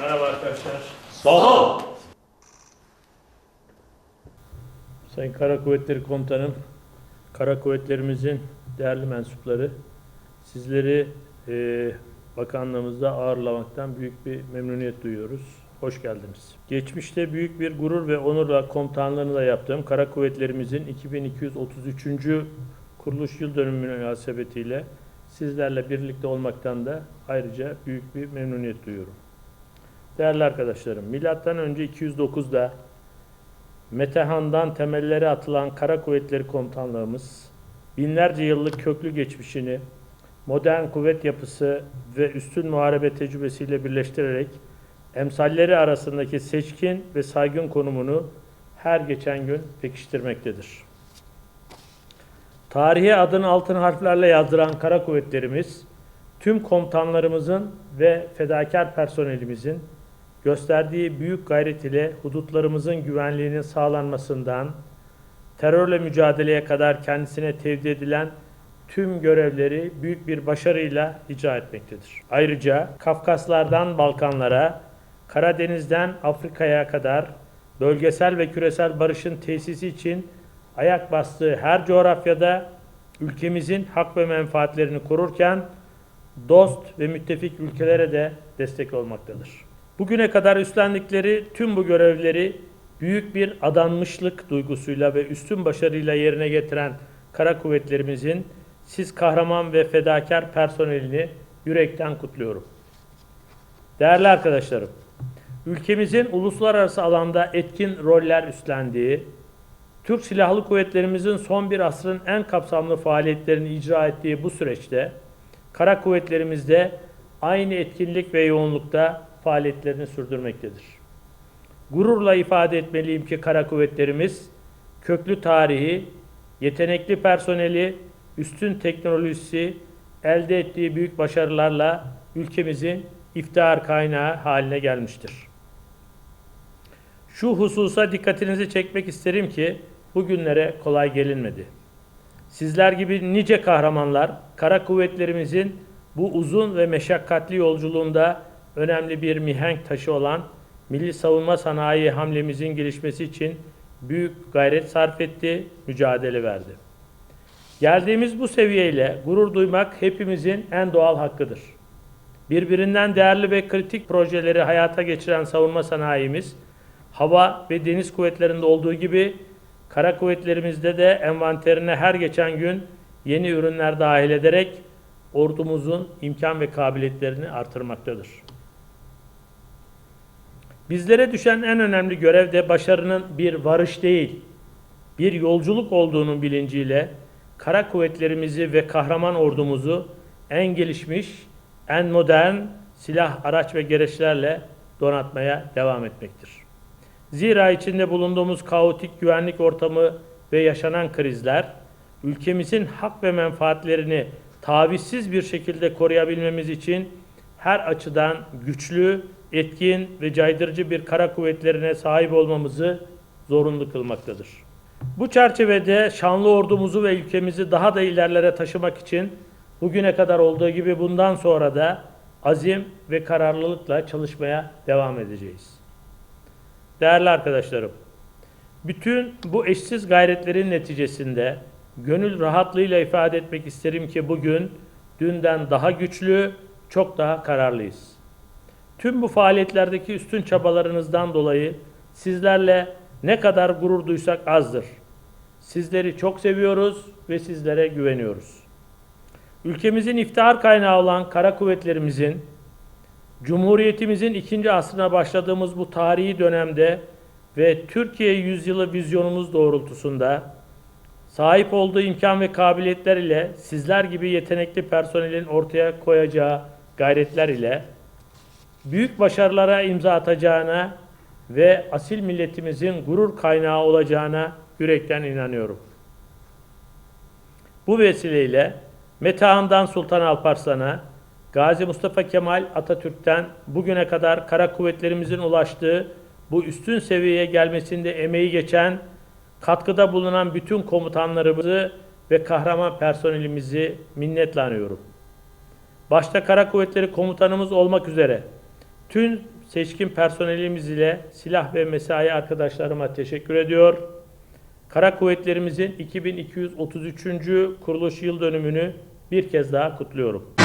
Merhaba arkadaşlar. Sağ ol. Sayın Kara Kuvvetleri Komutanım, Kara Kuvvetlerimizin değerli mensupları, sizleri e, bakanlığımızda ağırlamaktan büyük bir memnuniyet duyuyoruz. Hoş geldiniz. Geçmişte büyük bir gurur ve onurla komutanlığını da yaptığım Kara Kuvvetlerimizin 2233. kuruluş yıl dönümü münasebetiyle sizlerle birlikte olmaktan da ayrıca büyük bir memnuniyet duyuyorum. Değerli arkadaşlarım, milattan önce 209'da Metehan'dan temelleri atılan Kara Kuvvetleri Komutanlığımız, binlerce yıllık köklü geçmişini, modern kuvvet yapısı ve üstün muharebe tecrübesiyle birleştirerek emsalleri arasındaki seçkin ve saygın konumunu her geçen gün pekiştirmektedir. Tarihe adını altın harflerle yazdıran Kara Kuvvetlerimiz, tüm komutanlarımızın ve fedakar personelimizin gösterdiği büyük gayret ile hudutlarımızın güvenliğinin sağlanmasından terörle mücadeleye kadar kendisine tevdi edilen tüm görevleri büyük bir başarıyla icra etmektedir. Ayrıca Kafkaslardan Balkanlara, Karadeniz'den Afrika'ya kadar bölgesel ve küresel barışın tesisi için ayak bastığı her coğrafyada ülkemizin hak ve menfaatlerini korurken dost ve müttefik ülkelere de destek olmaktadır. Bugüne kadar üstlendikleri tüm bu görevleri büyük bir adanmışlık duygusuyla ve üstün başarıyla yerine getiren kara kuvvetlerimizin siz kahraman ve fedakar personelini yürekten kutluyorum. Değerli arkadaşlarım, ülkemizin uluslararası alanda etkin roller üstlendiği, Türk Silahlı Kuvvetlerimizin son bir asrın en kapsamlı faaliyetlerini icra ettiği bu süreçte, kara kuvvetlerimizde aynı etkinlik ve yoğunlukta faaliyetlerini sürdürmektedir. Gururla ifade etmeliyim ki kara kuvvetlerimiz köklü tarihi, yetenekli personeli, üstün teknolojisi, elde ettiği büyük başarılarla ülkemizin iftihar kaynağı haline gelmiştir. Şu hususa dikkatinizi çekmek isterim ki bugünlere kolay gelinmedi. Sizler gibi nice kahramanlar kara kuvvetlerimizin bu uzun ve meşakkatli yolculuğunda önemli bir mihenk taşı olan milli savunma sanayi hamlemizin gelişmesi için büyük gayret sarf etti, mücadele verdi. Geldiğimiz bu seviyeyle gurur duymak hepimizin en doğal hakkıdır. Birbirinden değerli ve kritik projeleri hayata geçiren savunma sanayimiz, hava ve deniz kuvvetlerinde olduğu gibi kara kuvvetlerimizde de envanterine her geçen gün yeni ürünler dahil ederek ordumuzun imkan ve kabiliyetlerini artırmaktadır. Bizlere düşen en önemli görev de başarının bir varış değil, bir yolculuk olduğunun bilinciyle kara kuvvetlerimizi ve kahraman ordumuzu en gelişmiş, en modern silah, araç ve gereçlerle donatmaya devam etmektir. Zira içinde bulunduğumuz kaotik güvenlik ortamı ve yaşanan krizler, ülkemizin hak ve menfaatlerini tavizsiz bir şekilde koruyabilmemiz için her açıdan güçlü, etkin ve caydırıcı bir kara kuvvetlerine sahip olmamızı zorunlu kılmaktadır. Bu çerçevede şanlı ordumuzu ve ülkemizi daha da ilerlere taşımak için bugüne kadar olduğu gibi bundan sonra da azim ve kararlılıkla çalışmaya devam edeceğiz. Değerli arkadaşlarım, bütün bu eşsiz gayretlerin neticesinde gönül rahatlığıyla ifade etmek isterim ki bugün dünden daha güçlü, çok daha kararlıyız. Tüm bu faaliyetlerdeki üstün çabalarınızdan dolayı sizlerle ne kadar gurur duysak azdır. Sizleri çok seviyoruz ve sizlere güveniyoruz. Ülkemizin iftihar kaynağı olan kara kuvvetlerimizin, Cumhuriyetimizin ikinci asrına başladığımız bu tarihi dönemde ve Türkiye yüzyılı vizyonumuz doğrultusunda sahip olduğu imkan ve kabiliyetler ile sizler gibi yetenekli personelin ortaya koyacağı gayretler ile büyük başarılara imza atacağına ve asil milletimizin gurur kaynağı olacağına yürekten inanıyorum. Bu vesileyle Metehan'dan Sultan Alparslan'a, Gazi Mustafa Kemal Atatürk'ten bugüne kadar kara kuvvetlerimizin ulaştığı bu üstün seviyeye gelmesinde emeği geçen, katkıda bulunan bütün komutanlarımızı ve kahraman personelimizi minnetle anıyorum. Başta Kara Kuvvetleri Komutanımız olmak üzere tüm seçkin personelimiz ile silah ve mesai arkadaşlarıma teşekkür ediyor. Kara Kuvvetlerimizin 2233. kuruluş yıl dönümünü bir kez daha kutluyorum.